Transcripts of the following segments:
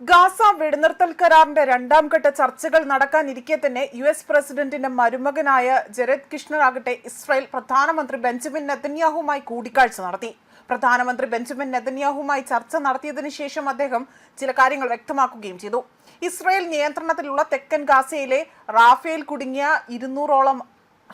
Gaza വെടിനിർത്തൽ കരാറിന്റെ രണ്ടാം ഘട്ട ചർച്ചകൾ നടക്കാനിരിക്കെ തന്നെ യു എസ് പ്രസിഡന്റിന്റെ മരുമകനായ ജെറദ് കിഷ്ണർ ആകട്ടെ ഇസ്രായേൽ പ്രധാനമന്ത്രി ബെഞ്ചമിൻ നെതന്യാഹുമായി കൂടിക്കാഴ്ച നടത്തി. പ്രധാനമന്ത്രി ബെഞ്ചമിൻ നെതന്യാഹുമായി ചർച്ച നടത്തിയതിനു ശേഷം അദ്ദേഹം ചില കാര്യങ്ങൾ വ്യക്തമാക്കുകയും ചെയ്തു. ഇസ്രായേൽ നിയന്ത്രണത്തിലുള്ള തെക്കൻ ഗാസയിലെ റാഫേൽ കുടുങ്ങിയ ഇരുന്നൂറോളം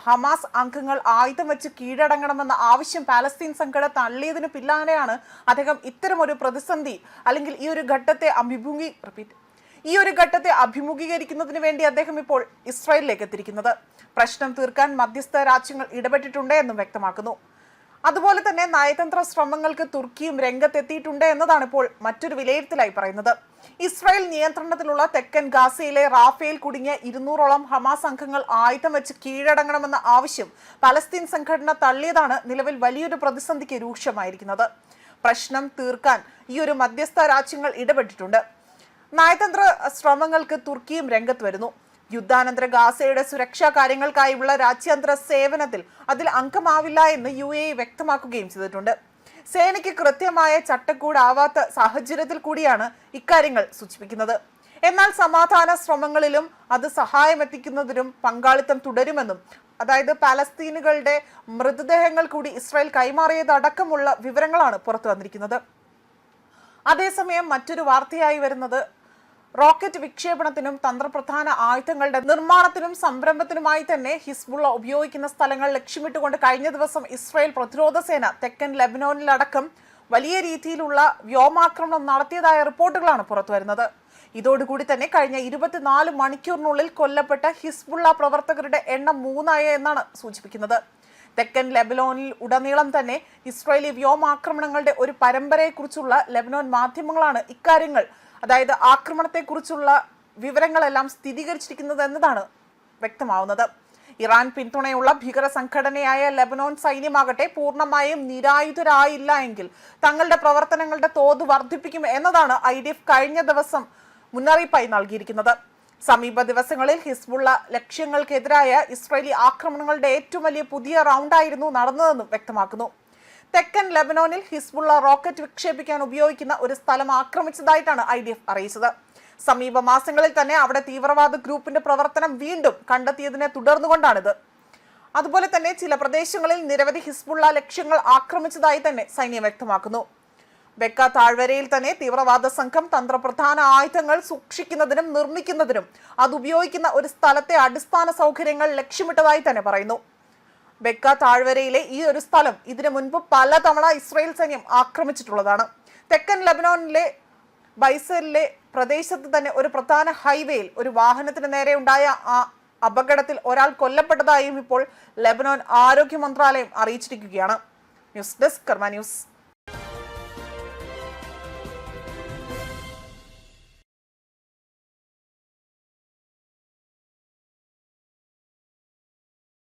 ഹമാസ് അംഗങ്ങൾ ആയുധം വെച്ച് കീഴടങ്ങണമെന്ന ആവശ്യം പാലസ്തീൻ സംഘടന തള്ളിയതിനു പിന്നാലെയാണ് അദ്ദേഹം ഇത്തരമൊരു പ്രതിസന്ധി അല്ലെങ്കിൽ ഈ ഒരു ഘട്ടത്തെ അഭിമുഖീ റിപ്പീറ്റ് ഈ ഒരു ഘട്ടത്തെ അഭിമുഖീകരിക്കുന്നതിന് വേണ്ടി അദ്ദേഹം ഇപ്പോൾ ഇസ്രായേലിലേക്ക് എത്തിയിരിക്കുന്നത്. പ്രശ്നം തീർക്കാൻ മധ്യസ്ഥ രാജ്യങ്ങൾ ഇടപെട്ടിട്ടുണ്ട് എന്നും വ്യക്തമാക്കുന്നു. അതുപോലെ തന്നെ നയതന്ത്ര ശ്രമങ്ങൾക്ക് തുർക്കിയും രംഗത്തെത്തിയിട്ടുണ്ട് എന്നതാണ് ഇപ്പോൾ മറ്റൊരു വിലയിരുത്തലായി പറയുന്നത്. ഇസ്രായേൽ നിയന്ത്രണത്തിലുള്ള തെക്കൻ ഗാസയിലെ റാഫേൽ കുടുങ്ങിയ ഇരുന്നൂറോളം ഹമാസ് അംഗങ്ങൾ ആയുധം വെച്ച് കീഴടങ്ങണമെന്ന ആവശ്യം പലസ്തീൻ സംഘടന തള്ളിയതാണ് നിലവിൽ വലിയൊരു പ്രതിസന്ധിക്ക് രൂക്ഷമായിരിക്കുന്നത്. പ്രശ്നം തീർക്കാൻ ഈ ഒരു മധ്യസ്ഥ രാജ്യങ്ങൾ ഇടപെട്ടിട്ടുണ്ട്. നയതന്ത്ര ശ്രമങ്ങൾക്ക് തുർക്കിയും രംഗത്ത് വരുന്നു. യുദ്ധാനന്തര ഗാസയുടെ സുരക്ഷാ കാര്യങ്ങൾക്കായുള്ള രാജ്യാന്തര സേവനത്തിൽ അതിൽ അംഗമാവില്ല എന്ന് യു എ വ്യക്തമാക്കുകയും ചെയ്തിട്ടുണ്ട്. സേനയ്ക്ക് കൃത്യമായ ചട്ടക്കൂടാവാത്ത സാഹചര്യത്തിൽ കൂടിയാണ് ഇക്കാര്യങ്ങൾ സൂചിപ്പിക്കുന്നത്. എന്നാൽ സമാധാന ശ്രമങ്ങളിലും അത് സഹായമെത്തിക്കുന്നതിനും പങ്കാളിത്തം തുടരുമെന്നും അതായത് പാലസ്തീനുകളുടെ മൃതദേഹങ്ങൾ കൂടി ഇസ്രായേൽ കൈമാറിയതടക്കമുള്ള വിവരങ്ങളാണ് പുറത്തു വന്നിരിക്കുന്നത്. അതേസമയം മറ്റൊരു വാർത്തയായി വരുന്നത് റോക്കറ്റ് വിക്ഷേപണത്തിനും തന്ത്രപ്രധാന ആയുധങ്ങളുടെ നിർമ്മാണത്തിനും സംരംഭത്തിനുമായി തന്നെ ഹിസ്ബുള്ള ഉപയോഗിക്കുന്ന സ്ഥലങ്ങൾ ലക്ഷ്യമിട്ടുകൊണ്ട് കഴിഞ്ഞ ദിവസം ഇസ്രായേൽ പ്രതിരോധ സേന തെക്കൻ ലെബനോനിലടക്കം വലിയ രീതിയിലുള്ള വ്യോമാക്രമണം നടത്തിയതായ റിപ്പോർട്ടുകളാണ് പുറത്തുവരുന്നത്. ഇതോടുകൂടി തന്നെ കഴിഞ്ഞ ഇരുപത്തിനാല് മണിക്കൂറിനുള്ളിൽ കൊല്ലപ്പെട്ട ഹിസ്ബുള്ള പ്രവർത്തകരുടെ എണ്ണം മൂന്നായ എന്നാണ് സൂചിപ്പിക്കുന്നത്. തെക്കൻ ലെബനോനിൽ ഉടനീളം തന്നെ ഇസ്രായേലി വ്യോമാക്രമണങ്ങളുടെ ഒരു പരമ്പരയെക്കുറിച്ചുള്ള ലെബനോൻ മാധ്യമങ്ങളാണ് ഇക്കാര്യങ്ങൾ അതായത് ആക്രമണത്തെക്കുറിച്ചുള്ള വിവരങ്ങളെല്ലാം സ്ഥിരീകരിച്ചിരിക്കുന്നത് എന്നതാണ് വ്യക്തമാവുന്നത്. ഇറാൻ പിന്തുണയുള്ള ഭീകര സംഘടനയായ ലെബനോൺ സൈന്യമാകട്ടെ പൂർണമായും നിരായുധരായില്ല എങ്കിൽ തങ്ങളുടെ പ്രവർത്തനങ്ങളുടെ തോത് വർദ്ധിപ്പിക്കും എന്നതാണ് ഐ ഡി എഫ് കഴിഞ്ഞ ദിവസം മുന്നറിയിപ്പായി നൽകിയിരിക്കുന്നത്. സമീപ ദിവസങ്ങളിൽ ഹിസ്ബുള്ള ലക്ഷ്യങ്ങൾക്കെതിരായ ഇസ്രായേലി ആക്രമണങ്ങളുടെ ഏറ്റവും വലിയ പുതിയ റൗണ്ടായിരുന്നു നടന്നതെന്നും വ്യക്തമാക്കുന്നു. തെക്കൻ ലെബനോനിൽ ഹിസ്ബുള്ള റോക്കറ്റ് വിക്ഷേപിക്കാൻ ഉപയോഗിക്കുന്ന ഒരു സ്ഥലം ആക്രമിച്ചതായിട്ടാണ് ഐ ഡി എഫ് അറിയിച്ചത്. സമീപ മാസങ്ങളിൽ തന്നെ അവിടെ തീവ്രവാദ ഗ്രൂപ്പിന്റെ പ്രവർത്തനം വീണ്ടും കണ്ടെത്തിയതിനെ തുടർന്നുകൊണ്ടാണിത്. അതുപോലെ തന്നെ ചില പ്രദേശങ്ങളിൽ നിരവധി ഹിസ്ബുള്ള ലക്ഷ്യങ്ങൾ ആക്രമിച്ചതായി തന്നെ സൈന്യം വ്യക്തമാക്കുന്നു. ബെക്ക താഴ്വരയിൽ തന്നെ തീവ്രവാദ സംഘം തന്ത്രപ്രധാന ആയുധങ്ങൾ സൂക്ഷിക്കുന്നതിനും നിർമ്മിക്കുന്നതിനും അത് ഉപയോഗിക്കുന്ന ഒരു സ്ഥലത്തെ അടിസ്ഥാന സൗകര്യങ്ങൾ ലക്ഷ്യമിട്ടതായി തന്നെ പറയുന്നു. ബെക്ക താഴ്വരയിലെ ഈ ഒരു സ്ഥലം ഇതിനു മുൻപ് പലതവണ ഇസ്രായേൽ സൈന്യം ആക്രമിച്ചിട്ടുള്ളതാണ്. തെക്കൻ ലബനോനിലെ ബൈസലിലെ പ്രദേശത്ത് തന്നെ ഒരു പ്രധാന ഹൈവേയിൽ ഒരു വാഹനത്തിന് നേരെ ഉണ്ടായ ആ അപകടത്തിൽ ഒരാൾ കൊല്ലപ്പെട്ടതായും ഇപ്പോൾ ലബനോൻ ആരോഗ്യ മന്ത്രാലയം അറിയിച്ചിരിക്കുകയാണ്. News desk Karma news.